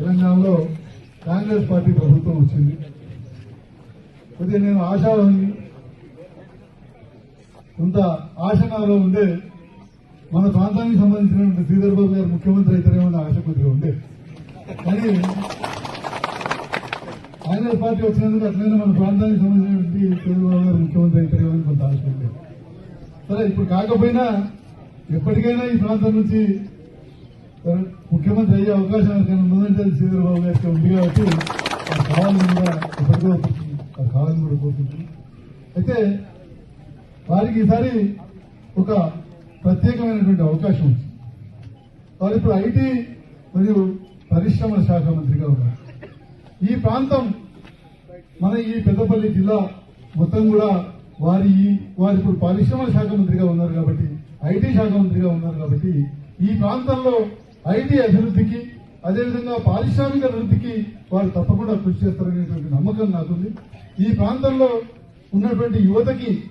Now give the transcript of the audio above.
తెలంగాణలో కాంగ్రెస్ పార్టీ ప్రభుత్వం వచ్చింది. కొద్దిగా నేను ఆశావాహి కొంత ఆశ నాలో ఉండే మన ప్రాంతానికి సంబంధించినటువంటి శ్రీధర్ బాబు గారు ముఖ్యమంత్రి అయితేనేమో అన్న ఆశ కొద్దిగా ఉండే. కానీ కాంగ్రెస్ పార్టీ వచ్చినందుకు అట్లనే మన ప్రాంతానికి సంబంధించినటువంటి చంద్రబాబు గారు ముఖ్యమంత్రి అయితేనేమో కొంత ఆశ ఉంది సరే ఇప్పుడు కాకపోయినా ఎప్పటికైనా ఈ ప్రాంతం నుంచి ముఖ్యమంత్రి అయ్యే అవకాశం ముందంటే ఉందంటే అది గారికి ఉంది కాబట్టి అది కావాలని కూడా ఎప్పటికో కావాలని కూడా పోతుంది అయితే వారికి ఈసారి ఒక ప్రత్యేకమైనటువంటి అవకాశం ఉంది వారు ఇప్పుడు ఐటీ మరియు పరిశ్రమల శాఖ మంత్రిగా ఉన్నారు. ఈ ప్రాంతం మన ఈ పెద్దపల్లి జిల్లా మొత్తం కూడా వారి వారు ఇప్పుడు పరిశ్రమల శాఖ మంత్రిగా ఉన్నారు కాబట్టి ఐటీ శాఖ మంత్రిగా ఉన్నారు కాబట్టి ఈ ప్రాంతంలో ఐటీ అభివృద్ధికి అదేవిధంగా పారిశ్రామిక అభివృద్ధికి వారు తప్పకుండా కృషి చేస్తారనేటువంటి నమ్మకం నాకుంది. ఈ ప్రాంతంలో ఉన్నటువంటి యువతకి